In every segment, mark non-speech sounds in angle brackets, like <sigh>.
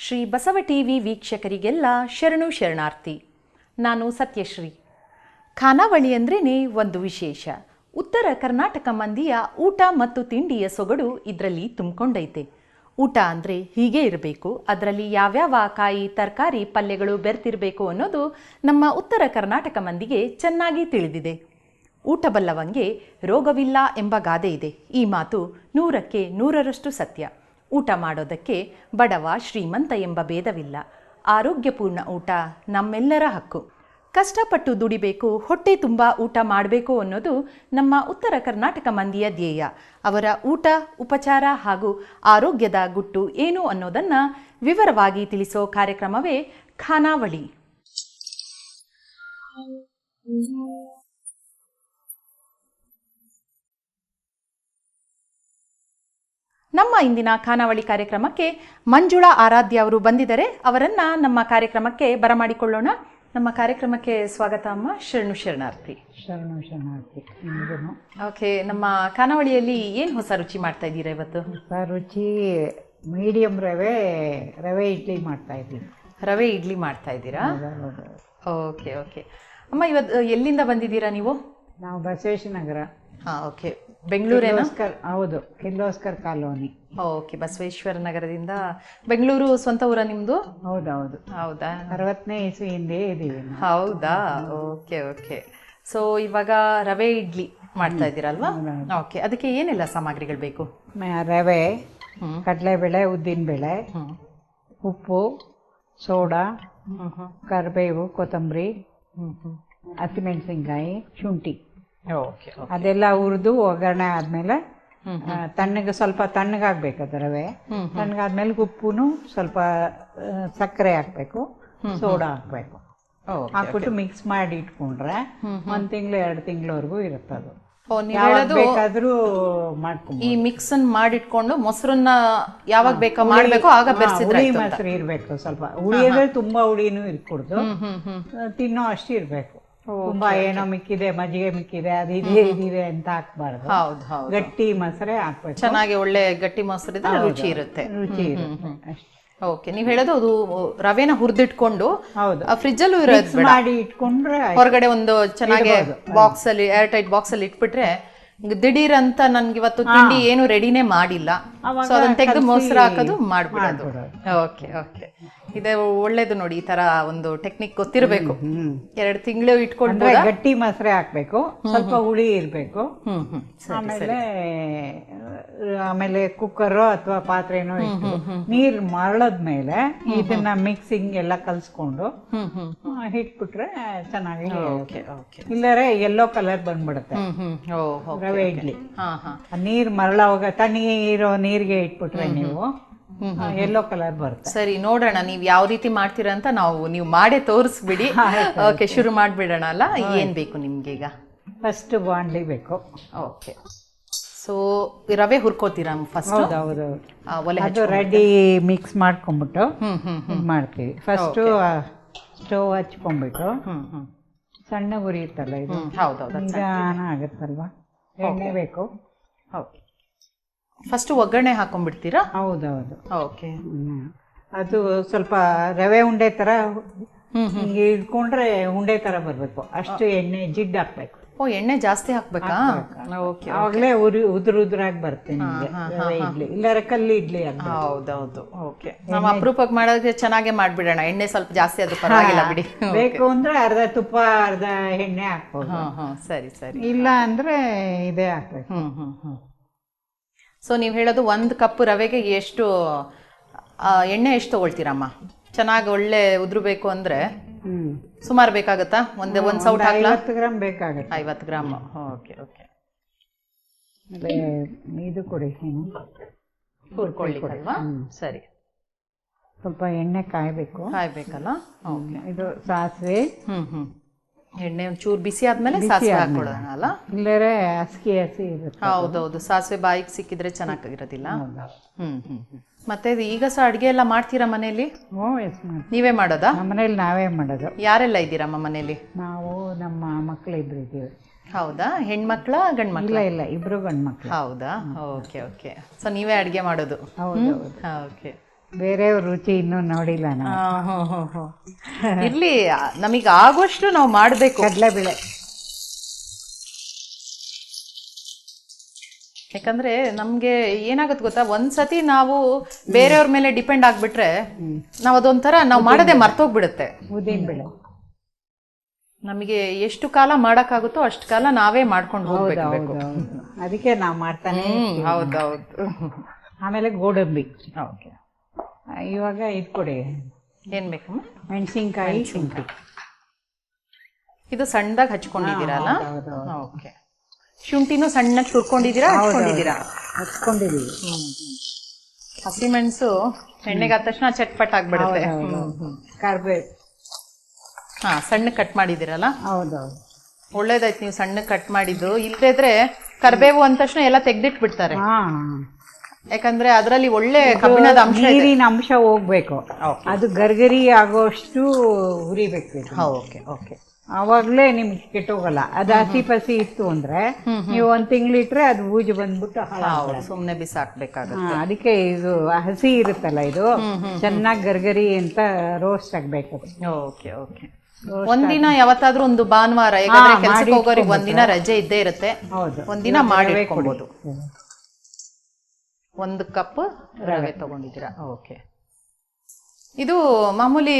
Shri Basava TV ವೀಕ್ಷಕರಿಗೆಲ್ಲ ಶರಣು ಶರಣಾರ್ಥಿ. ನಾನು ಸತ್ಯಶ್ರೀ. ಖಾನಾವಳಿ ಅಂದ್ರೇ ಒಂದು ವಿಶೇಷ. ಉತ್ತರ ಕರ್ನಾಟಕ ಮಂದಿಯ ಊಟ ಮತ್ತು ತಿಂಡಿಯ ಸೊಗಡು ಇದರಲ್ಲಿ ತುಂಬಿಕೊಂಡೈತೆ. ಊಟ ಅಂದರೆ ಹೀಗೆ ಇರಬೇಕು, ಅದರಲ್ಲಿ ಯಾವ್ಯಾವ ಕಾಯಿ, ತರಕಾರಿ, ಪಲ್ಯಗಳು ಬೆರ್ತಿರಬೇಕು ಅನ್ನೋದು ನಮ್ಮ ಉತ್ತರ ಕರ್ನಾಟಕ ಮಂದಿಗೆ ಚೆನ್ನಾಗಿ ತಿಳಿದಿದೆ. ಊಟ ಬಲ್ಲವಂಗೆ ರೋಗವಿಲ್ಲ ಎಂಬ ಗಾದೆ ಇದೆ. ಈ ಮಾತು ನೂರಕ್ಕೆ ನೂರರಷ್ಟು ಸತ್ಯ. ಊಟ ಮಾಡೋದಕ್ಕೆ ಬಡವ ಶ್ರೀಮಂತ ಎಂಬ ಭೇದವಿಲ್ಲ. ಆರೋಗ್ಯಪೂರ್ಣ ಊಟ ನಮ್ಮೆಲ್ಲರ ಹಕ್ಕು. ಕಷ್ಟಪಟ್ಟು ದುಡಿಬೇಕು, ಹೊಟ್ಟೆ ತುಂಬ ಊಟ ಮಾಡಬೇಕು ಅನ್ನೋದು ನಮ್ಮ ಉತ್ತರ ಕರ್ನಾಟಕ ಮಂದಿಯ ಧ್ಯೇಯ. ಅವರ ಊಟ, ಉಪಚಾರ ಹಾಗೂ ಆರೋಗ್ಯದ ಗುಟ್ಟು ಏನು ಅನ್ನೋದನ್ನು ವಿವರವಾಗಿ ತಿಳಿಸೋ ಕಾರ್ಯಕ್ರಮವೇ ಖಾನಾವಳಿ. ನಮ್ಮ ಇಂದಿನ ಖಾನಾವಳಿ ಕಾರ್ಯಕ್ರಮಕ್ಕೆ ಮಂಜುಳಾ ಆರಾಧ್ಯ ಅವರು ಬಂದಿದ್ದಾರೆ. ಅವರನ್ನ ನಮ್ಮ ಕಾರ್ಯಕ್ರಮಕ್ಕೆ ಬರಮಾಡಿಕೊಳ್ಳೋಣ. ನಮ್ಮ ಕಾರ್ಯಕ್ರಮಕ್ಕೆ ಸ್ವಾಗತ ಅಮ್ಮ. ಶರಣು ಶರಣಾರ್ಥಿ. ಶರಣು ಶರಣಾರ್ಥಿ. ಓಕೆ ನಮ್ಮ ಖಾನಾವಳಿಯಲ್ಲಿ ಏನು ಹೊಸ ರುಚಿ ಮಾಡ್ತಾ ಇದ್ದೀರಾ ಇವತ್ತು? ಹೊಸ ರುಚಿ ಮೀಡಿಯಂ ರವೆ ರವೆ ಇಡ್ಲಿ ಮಾಡ್ತಾ ಇದ್ದೀನಿ. ರವೆ ಇಡ್ಲಿ ಮಾಡ್ತಾ ಇದ್ದೀರಾ? Okay okay. ಅಮ್ಮ ಇವತ್ತು ಎಲ್ಲಿಂದ ಬಂದಿದ್ದೀರಾ ನೀವು? ನಾವು ಬಸವೇಶ್ವರ ನಗರ. ಹಾಂ ಓಕೆ. ಬೆಂಗಳೂರೇನಾ? ಹೌದು ಕಿರ್ಲೋಸ್ಕರ್ ಕಾಲೋನಿ. ಓಕೆ ಬಸವೇಶ್ವರ ನಗರದಿಂದ ಬೆಂಗಳೂರು ಸ್ವಂತ ಊರ ನಿಮ್ಮದು ಹೌದೌದು. ಹೌದಾ? ಅರವತ್ತನೇ ಇಸ್ವಿ ಹಿಂದೆ ಇದ್ದೀವಿ. ಹೌದಾ? ಓಕೆ ಓಕೆ ಸೊ ಇವಾಗ ರವೆ ಇಡ್ಲಿ ಮಾಡ್ತಾ ಇದ್ದೀರಲ್ವಾ? ಓಕೆ ಅದಕ್ಕೆ ಏನೆಲ್ಲ ಸಾಮಗ್ರಿಗಳು ಬೇಕು? ರವೆ. ಕಡಲೆಬೇಳೆ ಉದ್ದಿನಬೇಳೆ ಬೇಳೆ ಉಪ್ಪು ಸೋಡಾ ಕರಿಬೇವು ಕೊತ್ತಂಬರಿ ಹಸಿಮೆಣಸಿನ್ಕಾಯಿ ಶುಂಠಿ. ಓಕೆ ಅದೆಲ್ಲ ಹುರಿದು ಒಗ್ಗರಣೆ ಆದಮೇಲೆ ತಣ್ಣಗೆ ಸ್ವಲ್ಪ ತಣ್ಣಗಾಗ್ಬೇಕು ಅದು ರವೆ ತಣ್ಣಗಾದ್ಮೇಲೆ ಉಪ್ಪುನು ಸ್ವಲ್ಪ ಸಕ್ಕರೆ ಹಾಕ್ಬೇಕು ಸೋಡಾ ಹಾಕ್ಬೇಕು. ಹಾಕ್ಬಿಟ್ಟು ಮಿಕ್ಸ್ ಮಾಡಿ ಇಟ್ಕೊಂಡ್ರೆ ಒಂದ್ ತಿಂಗಳು ಎರಡು ತಿಂಗಳವರೆಗೂ ಇರುತ್ತದು ಹೇಳೋದು ಬೇಕಾದ್ರೂ ಈ ಮಿಕ್ಸ್ ಅನ್ನ ಮಾಡಿಟ್ಕೊಂಡು ಮೊಸರನ್ನ ಯಾವಾಗ ಬೇಕಾ ಮಾಡ್ಬೇಕು ಆಗ ಬೆರೆಸಿದ್ರೆ ಮೊಸರು ಇರಬೇಕು ಸ್ವಲ್ಪ. ಹುಳಿ ಅಂದ್ರೆ ತುಂಬಾ ಹುಳಿನೂ ಇರ್ಕೊಡ್ದು. ತಿನ್ನೋ ಅಷ್ಟು ಇರ್ಬೇಕು. ತುಂಬಾ ಏನೋ ಮಿಕ್ಕಿದೆ ಮಜ್ಜಿಗೆ ಮಿಕ್ಕಿದೆ ಅದು ಇದೆ ಇದಿದೆ ಅಂತ ಹಾಕ್ಬಾರ್ದು. ಹೌದು ಹೌದು. ಗಟ್ಟಿ ಮೊಸರೆ ಹಾಕ್ಬೇಕು. ಚೆನ್ನಾಗಿ ಒಳ್ಳೆ ಗಟ್ಟಿ ಮೊಸರಿದ್ರೆ ರುಚಿ ಇರುತ್ತೆ. ರುಚಿ ಇರುತ್ತೆ ಅಷ್ಟೇ. ಓಕೆ ನೀವು ಹೇಳೋದು ಅದು ರವೆನ ಹುರಿದಿಟ್ಕೊಂಡು ಹೌದು. ಫ್ರಿಜ್ ಅಲ್ಲೂ ಇರೋದು ಮಾಡಿ ಇಟ್ಕೊಂಡ್ರೆ ಹೊರಗಡೆ ಒಂದು ಚೆನ್ನಾಗಿ ಬಾಕ್ಸ್ ಅಲ್ಲಿ ಏರ್ ಟೈಟ್ ಬಾಕ್ಸ್ ಅಲ್ಲಿ ಇಟ್ಬಿಟ್ರೆ ದಿಢೀರ್ ಅಂತ ನನ್ಗೆ ಇವತ್ತು ತಿಂಡಿ ಏನು ರೆಡಿನೇ ಮಾಡಿಲ್ಲ. ಸೊ ಅದನ್ನ ತೆಗೆದು ಮೊಸರು ಹಾಕೋದು ಮಾಡ್ಬಿಡೋದು. Okay okay. ಇದೆ ಒಳ್ಳೇದು ನೋಡಿ ಈ ತರ ಒಂದು ಟೆಕ್ನಿಕ್ ಗೊತ್ತಿರಬೇಕು. ಎರಡು ತಿಂಗಳು ಇಟ್ಕೊಂಡು ಗಟ್ಟಿ ಮೊಸರೆ ಹಾಕ್ಬೇಕು ಸ್ವಲ್ಪ ಹುಳಿ ಇರ್ಬೇಕು. ಆಮೇಲೆ ಆಮೇಲೆ ಕುಕ್ಕರ್ ಅಥವಾ ಪಾತ್ರೆನೋ ಇಟ್ಟು ನೀರ್ ಮರಳದ್ಮೇಲೆ ಇದನ್ನ ಮಿಕ್ಸಿಂಗ್ ಎಲ್ಲ ಕಲ್ಸ್ಕೊಂಡು ಇಟ್ಬಿಟ್ರೆ ಚೆನ್ನಾಗಿ ಇಲ್ಲರೆ ಯೆಲ್ಲೋ ಕಲರ್ ಬಂದ್ಬಿಡುತ್ತೆ. ರವೆ ಇಡ್ಲಿ. ನೀರ್ ಮರಳವಾಗ ತಣ್ಣಗೆ ಇರೋ ನೀರಿಗೆ ಇಟ್ಬಿಟ್ರೆ ನೀವು ಯೆಲ್ಲೋ ಕಲರ್ ಬರುತ್ತೆ. ಸರಿ ನೋಡೋಣ ನೀವು ಯಾವ ರೀತಿ ಮಾಡ್ತೀರಾ ಅಂತ ನಾವು ನೀವು ಮಾಡೇ ತೋರಿಸ್ಬಿಡಿ. <laughs> ಓಕೆ ಶುರು ಮಾಡ್ಬಿಡೋಣ ಅಲ್ಲ? ಏನ್ ಬೇಕು ನಿಮ್ಗೆ ಈಗ? ಫಸ್ಟ್ ಬಾಂಡ್ಲಿ ಬೇಕು. ಓಕೆ. ಸೊ ರವೆ ಹುರ್ಕೋತೀರಾ ಫಸ್ಟ್ ಅವರು ಒಲೆ ಅದು ರೆಡಿ ಮಿಕ್ಸ್ ಇದ್ ಮಾಡ್ತೀವಿ. ಫಸ್ಟು ಸ್ಟವ್ ಹಚ್ಕೊಂಡ್ಬಿಟ್ಟು ಸಣ್ಣ ಉರಿಯುತ್ತಲ್ಲ ಇದು? ಹೌದು ಆಗುತ್ತಲ್ವಾ? ಎಣ್ಣೆ ಬೇಕು. ಓಕೆ. ಫಸ್ಟ್ ಒಗ್ಗರಣೆ ಹಾಕೊಂಡ್ಬಿಡ್ತೀರಾ? ಹೌದೌದು. ಓಕೆ. ಅದು ಸ್ವಲ್ಪ ರವೆ ಉಂಡೆ ತರ ಹ್ಮ್ ಹಿಂಗೆ ಇಟ್ಕೊಂಡ್ರೆ ಉಂಡೆ ತರ ಬರ್ಬೇಕು. ಅಷ್ಟು ಎಣ್ಣೆ ಜಿಡ್ ಹಾಕ್ಬೇಕು. ಓ ಎಣ್ಣೆ ಜಾಸ್ತಿ ಹಾಕ್ಬೇಕಾ? ಓಕೆ ಉರಿ ಉದುರು ಉದುರಾಗಿ ಬರುತ್ತೆ ನಿಮ್ಗೆ. ಇಡ್ಲಿ. ಇಲ್ಲಾರೆ ಕಲ್ಲಿ ಇಡ್ಲಿ ಹೌದೌದು. ಓಕೆ ನಾವು ಅಪರೂಪಕ್ಕೆ ಮಾಡೋದಕ್ಕೆ ಚೆನ್ನಾಗೇ ಮಾಡ್ಬಿಡೋಣ. ಎಣ್ಣೆ ಸ್ವಲ್ಪ ಜಾಸ್ತಿ ಅದು ಪರವಾಗಿಲ್ಲ ಬಿಡಿ. ಬೇಕು ಅಂದ್ರೆ ಅರ್ಧ ತುಪ್ಪ ಅರ್ಧ ಎಣ್ಣೆ ಹಾಕ್ಬೋದು. ಸರಿ ಸರಿ. ಇಲ್ಲ ಅಂದ್ರೆ ಇದೇ ಹಾಕ್ಬೇಕು. ಹ್ಮ್ ಹ್ಮ್ ಹ್ಮ್. ಸೊ ನೀವು ಹೇಳೋದು ಒಂದು ಕಪ್ ರವೆಗೆ ಎಷ್ಟು ಎಣ್ಣೆ ಎಷ್ಟು ತಗೊಳ್ತೀರಮ್ಮ? ಚೆನ್ನಾಗಿ ಒಳ್ಳೆ ಉದುರು ಅಂದರೆ? ಸುಮಾರು ಬೇಕಾಗುತ್ತಾ? ಒಂದೇ ಒಂದು ಸೌಟ್ ಹಾಕ್ಲಾ? ಐವತ್ತು ಗ್ರಾಮ್ ಬೇಕಾಗುತ್ತೆ. ಐವತ್ತು ಗ್ರಾಮ್. Okay okay. ಇದು ಕೊಡಿ ಏನು ಹುರ್ಕೊಳ್ಳಿಕ್ಕಲ್ವಾ? ಸರಿ. ಸ್ವಲ್ಪ ಎಣ್ಣೆ ಕಾಯಬೇಕು. ಕಾಯಬೇಕಲ್ಲ? ಓಕೆ. ಇದು ಸಾಸಿವೆ. ಹ್ಞೂ ಹ್ಮ್. ಎಣ್ಣೆ ಒಂಚೂರು ಬಿಸಿ ಆದ್ಮೇಲೆ ಸಾಸಿವೆ ಹಾಕೊಳ್ಳೋಣ ಅಲ್ಲ? ಇಲ್ಲರೆ ಹಸಿ ಹಸಿ ಇರುತ್ತೆ. ಹೌದೌದು ಸಾಸಿವೆ ಬಾಯಿಗೆ ಸಿಕ್ಕಿದ್ರೆ ಚೆನ್ನಾಗಿರೋದಿಲ್ಲ. ಹ್ಮ್ ಹ್ಮ್. ಮತ್ತೆ ಇದು ಈಗ ಸಹ ಅಡುಗೆ ಎಲ್ಲ ಮಾಡ್ತೀರಾ ಮನೇಲಿ? ಎಸ್ ಮಾಡಿ ನೀವೇ ಮಾಡೋದಾ? ನಮ್ಮ ಮನೇಲಿ ನಾವೇ ಮಾಡೋದು. ಯಾರೆಲ್ಲ ಇದ್ದೀರಮ್ಮ ಮನೇಲಿ? ನಾವು ನಮ್ಮ ಮಕ್ಕಳು ಇಬ್ರು ಇದ್ದೀವಿ. ಹೌದಾ? ಹೆಣ್ಮಕ್ಳ ಗಂಡ್ ಮಕ್ಳ ಇಲ್ಲ ಇಲ್ಲ ಇಬ್ರು ಗಂಡ ಮಕ್ಕಳು ಹೌದಾ ಓಕೆ ಓಕೆ. ಸೊ ನೀವೇ ಅಡುಗೆ ಮಾಡೋದು. ಹೌದು ಓಕೆ. ಬೇರೆಯವ್ರ ರುಚಿ ಇನ್ನೂ ನೋಡಿಲ್ಲ ನಾವು. ಇಲ್ಲಿ ನಮಗೆ ಆಗುವಷ್ಟು ನಾವು ಮಾಡಬೇಕು. ಕಡಲೆಬೇಳೆ. ಯಾಕಂದ್ರೆ ನಮ್ಗೆ ಏನಾಗುತ್ತೆ ಗೊತ್ತಾ? ಒಂದ್ಸತಿ ನಾವು ಬೇರೆಯವ್ರ ಮೇಲೆ ಡಿಪೆಂಡ್ ಆಗ್ಬಿಟ್ರೆ ನಾವ್ ಅದೊಂಥರ ನಾವು ಮಾಡದೆ ಮರ್ತೋಗ್ಬಿಡುತ್ತೆ. ಉದ್ದಿನಬೇಳೆ ನಮಗೆ ಎಷ್ಟು ಕಾಲ ಮಾಡೋಕ್ಕಾಗುತ್ತೋ ಅಷ್ಟು ಕಾಲ ನಾವೇ ಮಾಡ್ಕೊಂಡು ಹೋಗ್ಬೇಕು ಅದಕ್ಕೆ ನಾವು ಮಾಡ್ತಾನೆ ಹೌದೌದು ಆಮೇಲೆ ಗೋಡಂಬಿ. ಓಕೆ. ಇವಾಗ ಇದು ಕೊಡಿ. ಏನು ಬೇಕಮ್ಮ ಮೆಣಸಿನ್ಕಾಯಿ. ಶುಂಠಿ ಇದು ಸಣ್ಣದಾಗಿ ಹಚ್ಕೊಂಡಿದ್ದೀರಲ್ಲ ಓಕೆ. ಶುಂಠಿನೂ ಸಣ್ಣಕ್ಕೆ ತುರ್ಕೊಂಡಿದ್ದೀರಾ ಹಚ್ಕೊಂಡಿದ್ದೀರಾ? ಹಚ್ಕೊಂಡಿದೀವಿ. ಹಸಿಮೆಣಸು ಎಣ್ಣೆಗೆ ಆದ ತಕ್ಷಣ ಚಟ್ಪಟ್ ಆಗ್ಬಿಡುತ್ತೆ. ಕರ್ಬೇವು. ಹಾ ಸಣ್ಣ ಕಟ್ ಮಾಡಿದಿರಲ್ಲ ಹೌದೌದು ಒಳ್ಳೇದಾಯ್ತು ನೀವು ಸಣ್ಣ ಕಟ್ ಮಾಡಿದ್ದು. ಇಲ್ದೇ ಇದ್ರೆ ಕರ್ಬೇವು ಅಂದ ತಕ್ಷಣ ಎಲ್ಲ ತೆಗ್ದಿಟ್ಬಿಡ್ತಾರೆ. ಯಾಕಂದ್ರೆ ಅದರಲ್ಲಿ ಒಳ್ಳೆ ಕಬ್ಬಿಣದ ಅಂಶ ಇದೆ. ನೀರಿನ ಅಂಶ ಹೋಗ್ಬೇಕು. ಅದು ಗರ್ಗರಿ ಆಗೋಷ್ಟು ಹುರಿಬೇಕು ಇದು. ಓಕೆ ಓಕೆ ಆವಾಗ್ಲೇ ನಿಮ್ಗೆ ಕೆಟ್ಟೋಗಲ್ಲ. ಅದು ಹಸಿ ಪಸಿ ಇತ್ತು ಅಂದ್ರೆ ನೀವು ಒಂದ್ ತಿಂಗಳಿಟ್ರೆ ಅದು ಊಜು ಬಂದ್ಬಿಟ್ಟು ಹಾಳಾಗುತ್ತೆ. ಹೌದು ಸುಮ್ನೆ ಬಿಸಾಕ್ಬೇಕಾಗುತ್ತೆ. ಅದಕ್ಕೆ ಇದು ಹಸಿ ಇರುತ್ತಲ್ಲ ಇದು? ಚೆನ್ನಾಗಿ ಗರ್ಗರಿ ಅಂತ ರೋಸ್ಟ್ ಆಗ್ಬೇಕು. ಅದು. ಓಕೆ ಓಕೆ ಒಂದಿನ ಯಾವತ್ತಾದ್ರೂ ಒಂದು ಭಾನುವಾರ ಯಾಕಂದ್ರೆ ಕೆಲ್ಸಕ್ಕೆ ಹೋಗೋರಿಗೆ ಒಂದಿನ ರಜೆ ಇದ್ದೇ ಇರುತ್ತೆ. ಹೌದು. ಒಂದಿನ ಮಾಡಿಟ್ಕೊಬಹುದು ಒಂದು ಕಪ್ ರವೆ ತಗೊಂಡಿದ್ದೀರಾ? ಓಕೆ. ಇದು ಮಾಮೂಲಿ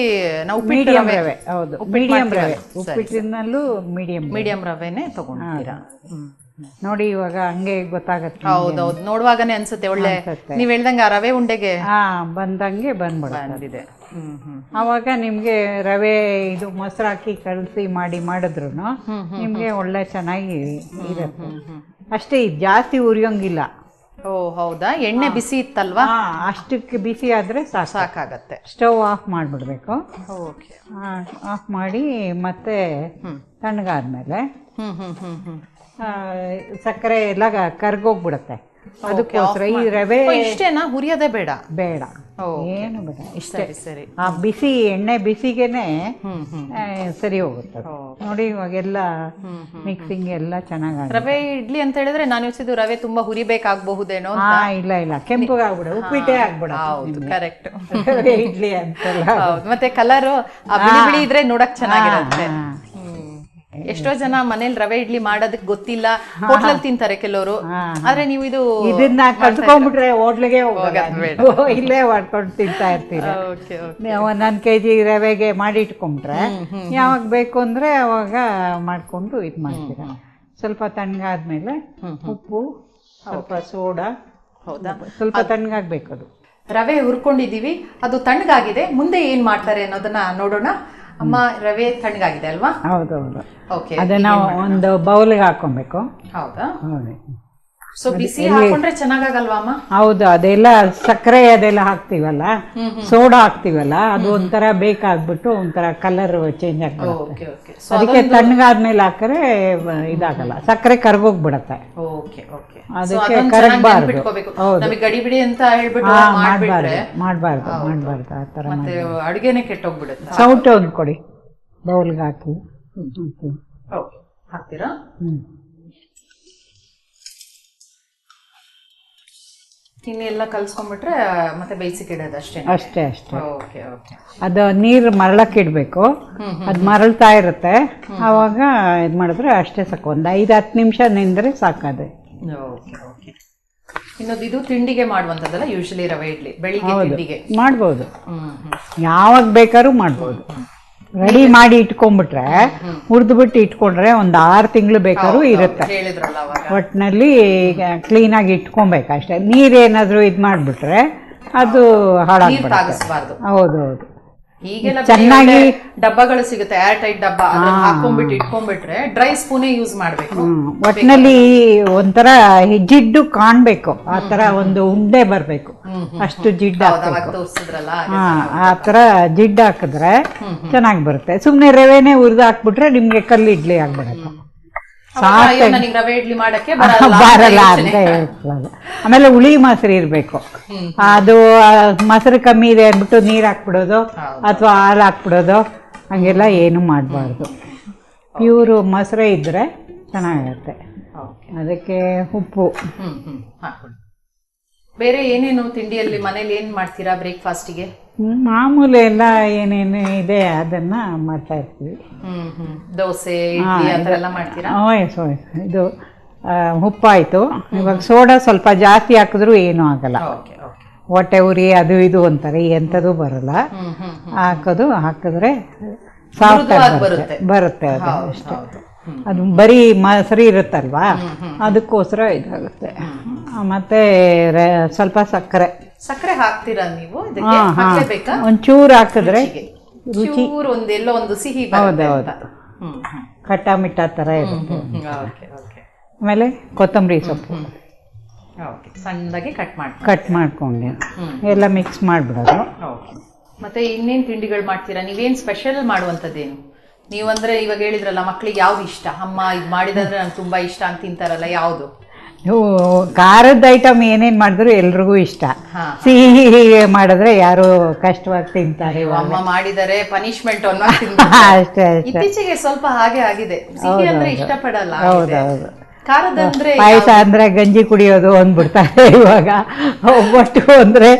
ನಾವು ಉಪ್ಪಿಟ್ಟು ಮೀಡಿಯಂ ರವೆ. ರವೆ ಹೌದು. ಉಪ್ಪಿಟ್ಟು ಮೀಡಿಯಂ ರವೆ. ಮಾಡ್ತೀವಲ್ಲ? ಸರಿ, ಉಪ್ಪಿಟ್ಟಿನಲ್ಲೂ ಮೀಡಿಯಂ ಮೀಡಿಯಂ ರವೆನೆ ತಗೊಂಡಿದ್ದೀರಾ? ಹ್ಮ್. ನೋಡಿ ಇವಾಗ ಹಂಗೆ ಗೊತ್ತಾಗತ್ತೆ ಹೌದೌದು. ನೋಡುವಾಗನೇ ಅನ್ಸುತ್ತೆ ಒಳ್ಳೆ ನೀವು ನೀವ್ ಹೇಳ್ದಂಗೆ ಆ ರವೆ ಉಂಡೆಗೆ ಹಾ ಬಂದಂಗೆ ಬಂದ್ಬಿಡುತ್ತೆ ಬಂದಿದೆ. ಹ್ಮ್ ಹ್ಮ್ ಆವಾಗ ನಿಮ್ಗೆ ರವೆ ಇದು ಮೊಸರು ಹಾಕಿ ಕಲಸಿ ಮಾಡಿ ಮಾಡಿದ್ರು ನಿಮ್ಗೆ ಒಳ್ಳೆ ಚೆನ್ನಾಗಿ ಇರುತ್ತೆ. ಅಷ್ಟೇ ಇದು ಜಾಸ್ತಿ ಉರಿಯೋಂಗಿಲ್ಲ. ಓ ಹೌದಾ? ಎಣ್ಣೆ ಬಿಸಿ ಇತ್ತಲ್ವಾ? ಹಾ ಅಷ್ಟಕ್ಕೆ ಬಿಸಿ ಆದ್ರೆ ಸಾಕು. ಸಾಕಾಗತ್ತೆ. ಸ್ಟವ್ ಆಫ್ ಮಾಡಿಬಿಡ್ಬೇಕು. ಓಕೆ. ಆಫ್ ಮಾಡಿ ಮತ್ತೆ ಹ್ಮ್. ತಣ್ಣಗಾದ್ಮೇಲೆ ಹ್ಮ್ ಹ್ಮ್ ಹ್ಮ್ ಹ್ಮ್. ಆ, ಸಕ್ಕರೆ ಎಲ್ಲ ಅದಕ್ಕೋಸ್ಕರ ಅದಕ್ಕೋಸ್ಕರ ಈ ರವೆ ಇಷ್ಟೇನಾ? ಹುರಿಯೋದೇ ಬೇಡ. ಬೇಡ. ಏನು ಬೇಡ. ಇಷ್ಟೇ. ಸರಿ. ಆ ಬಿಸಿ ಎಣ್ಣೆ ಬಿಸಿಗೆನೆ ಸರಿ ಹೋಗುತ್ತೆ. ನೋಡಿ ಇವಾಗೆಲ್ಲ ಮಿಕ್ಸಿಂಗ್ ಎಲ್ಲ ಚೆನ್ನಾಗಿ ರವೆ ಇಡ್ಲಿ ಅಂತ ಹೇಳಿದ್ರೆ ನಾನು ಯೋಚಿಸಿದ್ದು ರವೆ ತುಂಬಾ ಹುರಿಬೇಕಾಗಬಹುದೇನೋ ಇಲ್ಲ ಇಲ್ಲ. ಕೆಂಪಗಾಗ್ಬಿಡ ಉಪ್ಪಿಟ್ಟೆ ಆಗ್ಬಿಡ ಹೌದು ಕರೆಕ್ಟ್ <laughs> ರವೆ ಇಡ್ಲಿ ಅಂತಲ್ಲ. ಮತ್ತೆ ಕಲರ್ ಬಿಳಿ ಬಿಳಿ ಇದ್ರೆ ನೋಡಕ್ ಚೆನ್ನಾಗಿರುತ್ತೆ. ಎಷ್ಟೋ ಜನ ಮನೇಲಿ ರವೆ ಇಡ್ಲಿ ಮಾಡೋದಕ್ಕೆ ಗೊತ್ತಿಲ್ಲ. ಹೋಟ್ಲಲ್ಲಿ ತಿಂತಾರೆ ಕೆಲವರು. ಆದ್ರೆ ನೀವು ಇದು ಇದನ್ನ ಕಲ್ತ್ಕೊಂಡ್ಬಿಟ್ರೆ ಹೋಟ್ಲಿಗೆ. ಇಲ್ಲೇ ಮಾಡ್ಕೊಂಡು ತಿಂತಾ ಇರ್ತೀರಿ. ಒಂದೊಂದು ಕೆ ಜಿ ರವೆಗೆ ಮಾಡಿ ಇಟ್ಕೊಂಡ್ರೆ ಯಾವಾಗ ಬೇಕು ಅಂದ್ರೆ ಅವಾಗ ಮಾಡ್ಕೊಂಡು ಇದು ಮಾಡ್ತೀರ. ಸ್ವಲ್ಪ ತಣ್ಣಗಾದ್ಮೇಲೆ ಉಪ್ಪು ಸ್ವಲ್ಪ ಸೋಡಾ ಹೌದಾ? ಸ್ವಲ್ಪ ತಣ್ಣಗಾಗ್ಬೇಕು ಅದು. ರವೆ ಹುರ್ಕೊಂಡಿದೀವಿ ಅದು ತಣ್ಣಗಾಗಿದೆ. ಮುಂದೆ ಏನ್ ಮಾಡ್ತಾರೆ ಅನ್ನೋದನ್ನ ನೋಡೋಣ. ಅಮ್ಮ ರವೆ ತಣ್ಣಗಾಗಿದೆ ಅಲ್ವಾ? ಹೌದೌದು. ಓಕೆ ಅದನ್ನ ಒಂದು ಬೌಲ್ಗೆ ಹಾಕೊಬೇಕು ಹೌದಾ? ಹೌದು. ಸೊ ಬಿಸಿ ಹಾಕೊಂಡ್ರೆ ಚೆನ್ನಾಗಲ್ವಾ ಅಮ್ಮ? ಹೌದು ಅದೆಲ್ಲ ಸಕ್ಕರೆ ಅದೆಲ್ಲ ಹಾಕ್ತಿವಲ್ಲ? ಸೋಡಾ ಹಾಕ್ತಿವಲ್ಲ? ಅದು ಒಂಥರ ಬೇಕಾಗ್ಬಿಟ್ಟು ಒಂಥರ ಕಲರ್ ಚೇಂಜ್ ಆಗ್ಬಿಡುತ್ತೆ. ಓಕೆ ಅದಕ್ಕೆ ತಣ್ಣಗಾದ್ಮೇಲೆ ಹಾಕ್ರೆ ಇದಾಗಲ್ಲ. ಸಕ್ಕರೆ ಕರ್ಗೋಗ್ಬಿಡತ್ತೆ. Okay okay. ಅದಕ್ಕೆ ಕರಗಬಾರ್ದು. ನಮಗೆ ಗಡಿ ಬಿಡಿ ಅಂತ ಹೇಳ್ಬಿಟ್ಟು ಮಾಡಬಾರ್ದು ಮಾಡಬಾರ್ದು ಮಾಡಬಾರ್ದು ಆ ಥರ ಮತ್ತೆ ಅಡುಗೆನೆ ಕೆಟ್ಟೋಗ್ಬಿಡುತ್ತೆ? ಸೌಟು ಒಂದು ಕೊಡಿ. ಬೌಲ್ಗೆ ಹಾಕಿ. ಹಾಕ್ತೀರಾ? ಓಕೆ ಹ್ಮ್ ಇನ್ನೆಲ್ಲ ಕಲ್ಸ್ಕೊಂಡ್ಬಿಟ್ರೆ ಮತ್ತೆ ಬೇಯಿಸಿಕ್ ಇಡೋದು ಅಷ್ಟೇ ಅಷ್ಟೇ ಅಷ್ಟೇ. Okay okay. ಅದು ನೀರು ಮರಳಕ್ಕೆ ಇಡಬೇಕು. ಅದು ಮರಳ್ತಾ ಇರುತ್ತೆ. ಆವಾಗ ಇದು ಮಾಡಿದ್ರೆ ಅಷ್ಟೇ ಸಾಕು. ಒಂದು ಐದು ಹತ್ತು ನಿಮಿಷ ನಿಂದ್ರೆ ಸಾಕದೆ. Okay okay. ಇನ್ನೊಂದು ಇದು ತಿಂಡಿಗೆ ಮಾಡುವಂಥದ್ದಲ್ಲ ಯೂಶಲಿ ರವೆ ಇಡ್ಲಿ. ಬೆಳಿಗ್ಗೆ ತಿಂಡಿಗೆ. ಮಾಡ್ಬೋದು. ಯಾವಾಗ ಬೇಕಾದ್ರೂ ಮಾಡ್ಬೋದು. ರೆಡಿ ಮಾಡಿ ಇಟ್ಕೊಂಡ್ಬಿಟ್ರೆ ಹುರಿದ್ಬಿಟ್ಟು ಇಟ್ಕೊಂಡ್ರೆ ಒಂದು ಆರು ತಿಂಗಳು ಬೇಕಾದ್ರೂ ಇರುತ್ತೆ. ಹೇಳಿದ್ರಲ್ಲ ಅವಾಗ. ಒಟ್ಟಿನಲ್ಲಿ ಕ್ಲೀನಾಗಿ ಇಟ್ಕೊಬೇಕು ಅಷ್ಟೇ ನೀರೇನಾದರೂ ಇದು ಮಾಡಿಬಿಟ್ರೆ ಅದು ನೀರ್ ಹಾಳಾಗ್ಬಿಡುತ್ತೆ. ತಾಗಿಸ್ಬಾರ್ದು. ಹೌದು ಹೌದು. ಈಗೆಲ್ಲ ಚೆನ್ನಾಗಿ- ಡಬ್ಬಗಳು ಸಿಗುತ್ತೆ ಏರ್ ಟೈಟ್ ಡಬ್ಬ ಹಾಕೊಂಡ್ಬಿಟ್ಟು ಇಟ್ಕೊಂಡ್ಬಿಟ್ರೆ ಡ್ರೈ ಸ್ಪೂನೇ ಯೂಸ್ ಮಾಡ್ಬೇಕು. ಒಟ್ಟಿನಲ್ಲಿ ಒಂಥರ ಜಿಡ್ಡು ಕಾಣ್ಬೇಕು ಆ ತರ ಒಂದು ಉಂಡೆ ಬರ್ಬೇಕು. ಅಷ್ಟು ಜಿಡ್ಡು ಆ ತರ ಜಿಡ್ಡು ಹಾಕಿದ್ರೆ ಚೆನ್ನಾಗಿ ಬರುತ್ತೆ. ಸುಮ್ಮನೆ ರವೆನೆ ಹುರಿದು ಹಾಕ್ಬಿಟ್ರೆ ನಿಮ್ಗೆ ಕಲ್ಲು ಇಡ್ಲಿ ಆಗ್ಬಿಡುತ್ತೆ ನನಗೆ ರವೆ ಇಡ್ಲಿ ಮಾಡಕ್ಕೆ ಬರಲ್ಲ ಅಂತ ಬರಲ್ಲ ಯೋಚ್ನೆ. ಅಂತ ಹೇಳ್ಕೊಳ್ಳೋದು ಆಮೇಲೆ ಹುಳಿ ಮೊಸರು ಇರಬೇಕು. ಅದು ಮೊಸರು ಕಮ್ಮಿ ಇದೆ ಅಂದ್ಬಿಟ್ಟು ನೀರು ಹಾಕ್ಬಿಡೋದು ಅಥವಾ ಹಾಲು ಹಾಕ್ಬಿಡೋದು ಹಂಗೆಲ್ಲ ಏನು ಮಾಡಬಾರ್ದು. ಪ್ಯೂರು ಮೊಸರೇ ಇದ್ರೆ ಚೆನ್ನಾಗಿರುತ್ತೆ. ಅದಕ್ಕೆ ಉಪ್ಪು. ಬೇರೆ ಏನೇನು ತಿಂಡಿಯಲ್ಲಿ ಮನೇಲಿ ಏನ್ ಮಾಡ್ತೀರಾ ಬ್ರೇಕ್ಫಾಸ್ಟಿಗೆ? ಹ್ಮ್, ಮಾಮೂಲಿ ಎಲ್ಲ ಏನೇನು ಇದೆ ಅದನ್ನ ಮಾಡ್ತಾ ಇರ್ತೀವಿ. ಹ್ಮ್ ಹ್ಮ್. ದೋಸೆ ಇಡ್ಲಿ ಆ ಥರ ಎಲ್ಲ ಮಾಡ್ತೀರಾ? ವಯಸ್ಸು ವಯಸ್ಸು ಇದು ಆ, ಉಪ್ಪಾಯ್ತು. ಇವಾಗ ಸೋಡಾ ಸ್ವಲ್ಪ ಜಾಸ್ತಿ ಹಾಕಿದ್ರು ಏನೂ ಆಗಲ್ಲ. Okay okay. ಹೊಟ್ಟೆ ಉರಿ ಅದು ಇದು ಅಂತಾರೆ ಎಂಥದ್ದು ಬರಲ್ಲ. ಹ್ಮ್ ಹ್ಮ್ ಹ್ಮ್ ಹಾಕೋದು ಹಾಕಿದ್ರೆ ಸಾಫ್ಟ್ ಮೃದುವಾಗಿ ಬರುತ್ತೆ. ಬರುತ್ತೆ. ಅದು ಅಷ್ಟೇ. ಹೌದು. ಅದು ಬರೀ ಮೊಸರು ಇರುತ್ತಲ್ವಾ? ಅದಕ್ಕೋಸ್ಕರ ಇದಾಗುತ್ತೆ. ಮತ್ತೆ ಸ್ವಲ್ಪ ಸಕ್ಕರೆ. ಸಕ್ಕರೆ ಹಾಕ್ತೀರಾ ನೀವು? ಒಂಚೂರು ಹಾಕಿದ್ರೆ ಚೂರು ಒಂದೆಲ್ಲೋ ಒಂದು ಸಿಹಿ ಹೌದೌದು ಖಟ್ಟ ಮಿಟ್ಟ ಥರ ಇರುತ್ತೆ. ಆಮೇಲೆ ಕೊತ್ತಂಬರಿ ಸೊಪ್ಪು. ಓಕೆ ಸಣ್ಣದಾಗಿ ಕಟ್ ಮಾಡಿ ಕಟ್ ಮಾಡ್ಕೊಂಡು ಎಲ್ಲ ಮಿಕ್ಸ್ ಮಾಡ್ಬಿಡೋದು. ಮತ್ತೆ ಇನ್ನೇನು ತಿಂಡಿಗಳು ಮಾಡ್ತೀರಾ? ನೀವೇನು ಸ್ಪೆಷಲ್ ಮಾಡುವಂಥದ್ದೇನು? ನೀವಂದ್ರೆ ಇವಾಗ ಹೇಳಿದ್ರಲ್ಲ ಮಕ್ಳಿಗೆ ಯಾವ್ದು ಇಷ್ಟ? ಅಮ್ಮ ಇದು ಮಾಡಿದಂದ್ರೆ ನಂಗೆ ತುಂಬಾ ಇಷ್ಟ ಅಂತ ತಿಂತಾರಲ್ಲ ಯಾವುದು? ಇವು ಖಾರದ ಐಟಮ್ ಏನೇನು ಮಾಡಿದ್ರು ಎಲ್ರಿಗೂ ಇಷ್ಟ. ಸಿಹಿ ಸಿಹಿ ಮಾಡಿದ್ರೆ ಯಾರು ಕಷ್ಟವಾಗಿ ತಿಂತಾರೆ ಅಮ್ಮ ಮಾಡಿದರೆ ಪನಿಷ್ಮೆಂಟ್ ಅನ್ನೋ <laughs> ಅಷ್ಟೇ ಅಷ್ಟೇ. ಇತ್ತೀಚೆಗೆ ಸ್ವಲ್ಪ ಹಾಗೆ ಆಗಿದೆ. ಸಿಹಿ ಅಂದ್ರೆ ಇಷ್ಟಪಡಲ್ಲ ಆಗಿದೆ. ಹೌದೌದು ಖಾರದಂದ್ರೆ ಪಾಯಸ ಅಂದ್ರೆ ಗಂಜಿ ಕುಡಿಯೋದು ಅಂದ್ಬಿಡ್ತಾರೆ <laughs> ಇವಾಗ. ಒಬ್ಬಟ್ಟು ಅಂದ್ರೆ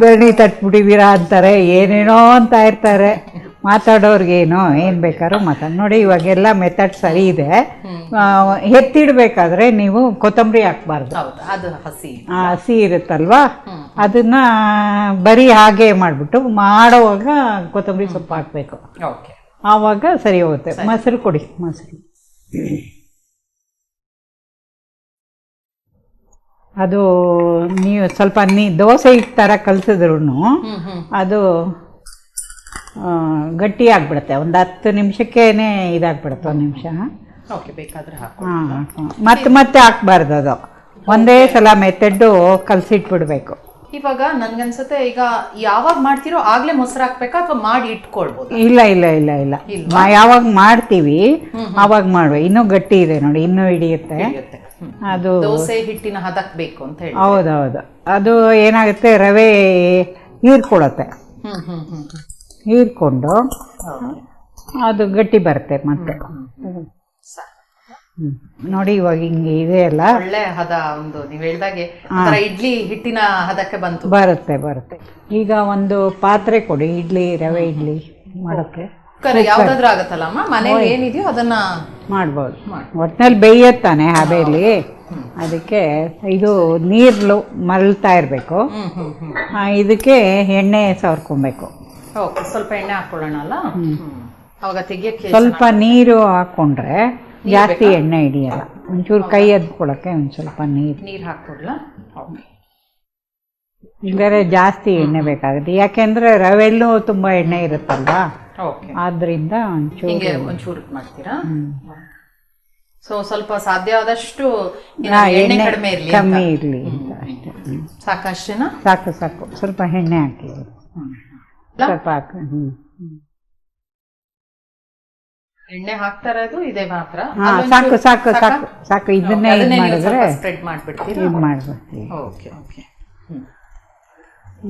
ಬೆರಣಿ ತಟ್ಬಿಟ್ಟಿದ್ದೀರಾ ಅಂತಾರೆ ಏನೇನೋ ಅಂತ ಇರ್ತಾರೆ. ಮಾತಾಡೋರ್ಗೇನು ಏನು ಬೇಕಾದ್ರೂ ಮಾತಾಡಿ. ನೋಡಿ ಇವಾಗೆಲ್ಲ ಮೆಥಡ್ ಸರಿ ಇದೆ. ಎತ್ತಿಡ್ಬೇಕಾದ್ರೆ ನೀವು ಕೊತ್ತಂಬರಿ ಹಾಕ್ಬಾರ್ದು. ಹೌದು ಅದು ಹಸಿ ಆ, ಹಸಿ ಇರುತ್ತಲ್ವಾ. ಅದನ್ನ ಬರೀ ಹಾಗೆ ಮಾಡಿಬಿಟ್ಟು ಮಾಡೋವಾಗ ಕೊತ್ತಂಬರಿ ಸೊಪ್ಪು ಹಾಕಬೇಕು. ಓಕೆ. ಆವಾಗ ಸರಿ ಹೋಗುತ್ತೆ. ಮೊಸರು ಕೊಡಿ ಮೊಸರು. ಅದು ನೀವು ಸ್ವಲ್ಪ ನೀ ದೋಸೆ ಹಿಟ್ಟು ಥರ ಕಲಸಿದ್ರು ಅದು ಗಟ್ಟಿ ಆಗ್ಬಿಡುತ್ತೆ. ಒಂದು ಹತ್ತು ನಿಮಿಷಕ್ಕೇನೆ ಇದಾಗ್ಬಿಡುತ್ತೆ ಒಂದು ನಿಮಿಷ. ಓಕೆ ಬೇಕಾದ್ರೆ ಹಾಂ ಮತ್ತೆ ಮತ್ತೆ ಹಾಕ್ಬಾರ್ದು ಅದು. ಒಂದೇ ಸಲ ಮೆತ್ತಡ್ಡು ಕಲಸಿಟ್ಬಿಡ್ಬೇಕು. ಇವಾಗ ನನ್ಗನ್ಸುತ್ತೆ ಈಗ ಯಾವಾಗ ಮಾಡ್ತಿರೋ ಆಗ್ಲೇ ಮೊಸರು ಹಾಕ್ಬೇಕಾ ಅಥವಾ ಮಾಡಿ ಇಟ್ಕೊಳ್ಬೋದು? ಇಲ್ಲ ಇಲ್ಲ ಇಲ್ಲ ಇಲ್ಲ. ಯಾವಾಗ ಮಾಡ್ತೀವಿ ಆವಾಗ ಮಾಡುವ. ಇನ್ನೂ ಗಟ್ಟಿ ಇದೆ ನೋಡಿ ಇನ್ನೂ ಹಿಡಿಯುತ್ತೆ. ಹಿಡಿಯುತ್ತೆ. ಹ್ಮ್. ಅದು ದೋಸೆ ಹಿಟ್ಟಿನ ಹದಕ್ಬೇಕು ಅಂತ ಹೇಳಿ. ಹೌದೌದು. ಅದು ಏನಾಗುತ್ತೆ ರವೆ ಹೀರ್ಕೊಳತ್ತೆ ಹ್ಮ್ ಹ್ಮ್ ಹ್ಮ್. ಹೀರ್ಕೊಂಡು. ಅದು ಗಟ್ಟಿ ಬರುತ್ತೆ ಮತ್ತೆ. ನೋಡಿ ಇವಾಗ ಹಿಂಗೆ ಇದೆ ಅಲ್ಲ? ಒಳ್ಳೆ ಹದ ಒಂದು ನೀವು ಹೇಳ್ದಾಗೆ ಇಡ್ಲಿ ಹಿಟ್ಟಿನ ಹದಕ್ಕೆ ಬಂತು. ಬರುತ್ತೆ ಬರುತ್ತೆ. ಈಗ ಒಂದು ಪಾತ್ರೆ ಕೊಡಿ ಇಡ್ಲಿ ರವೆ ಇಡ್ಲಿ ಮಾಡೋಕ್ಕೆ. ಯಾವ್ದಾದ್ರೂ ಆಗತ್ತಲ್ಲ ಮನೇಲಿ ಏನಿದೆಯೋ ಅದನ್ನ ಮಾಡ್ಬೋದು. ಒಟ್ಟಿನಲ್ಲಿ ಒಟ್ನಲ್ಲಿ ಬೇಯತ್ತಾನೆ ಹಬೆಯಲ್ಲಿ ಅದಕ್ಕೆ ಇದು ನೀರ್ಲು ಮರಳ್ತಾ ಇರಬೇಕು. ಇದಕ್ಕೆ ಎಣ್ಣೆ ಸವರ್ಕೊಬೇಕು. ಓಕೆ ಸ್ವಲ್ಪ ಎಣ್ಣೆ ಹಾಕೊಳ್ಳೋಣಲ್ಲ? ಅವಾಗ ತೆಗಿಯಕ್ಕೆ ಸ್ವಲ್ಪ ನೀರು ಹಾಕೊಂಡ್ರೆ ಜಾಸ್ತಿ ಎಣ್ಣೆ ಹಿಡಿಯಲ್ಲ. ಒಂಚೂರು ಕೈ ಎದ್ಕೊಳಕ್ಕೆ ಒಂದು ಸ್ವಲ್ಪ ನೀರು. ನೀರ್ ಹಾಕೊಡ್ಲಾ ಓಕೆ. ಇಲ್ಲದ್ರೆ ಜಾಸ್ತಿ ಎಣ್ಣೆ ಬೇಕಾಗುತ್ತೆ. ಯಾಕೆಂದ್ರೆ ರವೆಲ್ಲೂ ತುಂಬಾ ಎಣ್ಣೆ ಇರುತ್ತಲ್ವಾ? ಓಕೆ. ಆದ್ರಿಂದ ಒಂಚೂರು ಹಿಂಗೆ ಒಂಚೂರು ಮಾಡ್ತೀರಾ. ಸೊ ಸ್ವಲ್ಪ ಸಾಧ್ಯ ಆದಷ್ಟು ಎಣ್ಣೆ ಕಡಿಮೆ ಇರ್ಲಿ ಕಮ್ಮಿ ಇರಲಿ. ಸಾಕಷ್ಟೇನಾ ಸಾಕು ಸಾಕು. ಸ್ವಲ್ಪ ಎಣ್ಣೆ ಹಾಕಿ. ಎಣ್ಣೆ ಹಾಕ್ತಾ ಇರೋದು ಇದೆ ಮಾತ್ರ. ಹಾ ಸಾಕು ಸಾಕು ಸಾಕು? ಸಾಕು ಇದನ್ನೇ ಇದು ಮಾಡಿದ್ರೆ ಸ್ಪ್ರೆಡ್ ಮಾಡ್ಬಿಡ್ತೀವಿ ಇದು ಓಕೆ ಓಕೆ.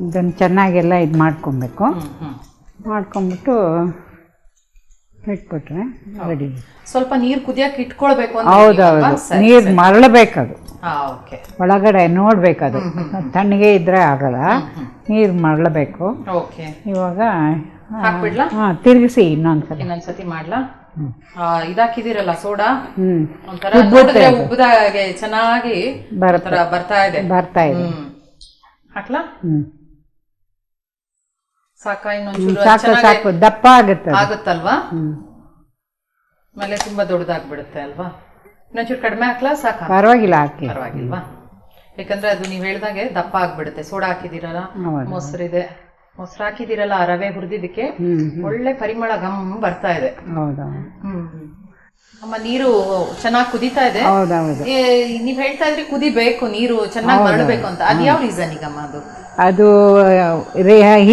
ಇದನ್ನು ಚೆನ್ನಾಗೆಲ್ಲ ಇದು ಮಾಡ್ಕೊಬೇಕು. ಮಾಡ್ಕೊಂಬಿಟ್ಟು ಇಟ್ಬಿಟ್ರೆ ರೆಡಿ ಸ್ವಲ್ಪ ನೀರು ಕುದಿಯಕ್ಕೆ ಇಟ್ಕೊಳ್ಬೇಕು ಅಂತ ಹೌದೌದು ನೀರು ಮರಳಬೇಕದು. ಒಳಗಡೆ ನೋಡ್ಬೇಕದು. ತಣ್ಣಗೆ ಇದ್ರೆ ಆಗಲ್ಲ. ನೀರು ಮರಳಬೇಕು. ಓಕೆ. ಇವಾಗ ಹಾಕ್ಬಿಡ್ಲಾ? ಹಾಂ ತಿರುಗಿಸಿ ಇನ್ನೊಂದ್ಸಲ. ಇನ್ನೊಂದ್ಸತಿ ಮಾಡ್ಲಾ? ಇದಾಕಿದಿರಲ್ಲ ಸೋಡಾ? ಉಬ್ಬದಾಗೆ ಚೆನ್ನಾಗಿ ಬರ್ತಾ ಇದೆ. ಬರ್ತಾ ಇದೆ. ಹ್ಮ್. ಹಾಕ್ಲಾ? ಹ್ಞೂ ಸಾಕ ಇನ್ನೊಂಚೂರು ಸಾಕು ಸಾಕು. ದಪ್ಪ ಆಗುತ್ತೆ ಅದು. ಆಗುತ್ತಲ್ವಾ? ಹ್ಮ್. ಆಮೇಲೆ ತುಂಬಾ ದೊಡ್ಡದಾಗ್ಬಿಡುತ್ತೆ ಅಲ್ವಾ? ಇನ್ನೊಂಚೂರು ಕಡಿಮೆ ಹಾಕ್ಲಾ ಸಾಕ ಪರವಾಗಿಲ್ಲ ಹಾಕಿ. ಪರವಾಗಿಲ್ವಾ? ಯಾಕಂದ್ರೆ ಅದು ನೀವ್ ಹೇಳ್ದಾಗೆ ದಪ್ಪ ಆಗ್ಬಿಡುತ್ತೆ. ಸೋಡಾ ಹಾಕಿದಿರಲ್ಲ ಹೌದು. ಮೊಸರಿದೆ. ಮೊಸರು ಹಾಕಿದಿರಲ್ಲ ಆ ರವೆ ಹುರಿದಿದ್ದಕ್ಕೆ ಹ್ಮ್ ಒಳ್ಳೆ ಪರಿಮಳ ಘಮ್ ಬರ್ತಾ ಇದೆ. ಹೌದೌದು ನಮ್ಮ ನೀರು ಚೆನ್ನಾಗಿ ಕುದೀತಾ ಇದೆ. ಹೌದೌದು ಏ, ನೀವ್ ಹೇಳ್ತಾ ಇದ್ರಿ ಕುದಿಬೇಕು ನೀರು ಚೆನ್ನಾಗಿ ಮರಳಬೇಕು ಅಂತ. ಅದ್ ಯಾವ ರೀಸನ್ ಈಗಮ್ಮ ಅದು? ಅದು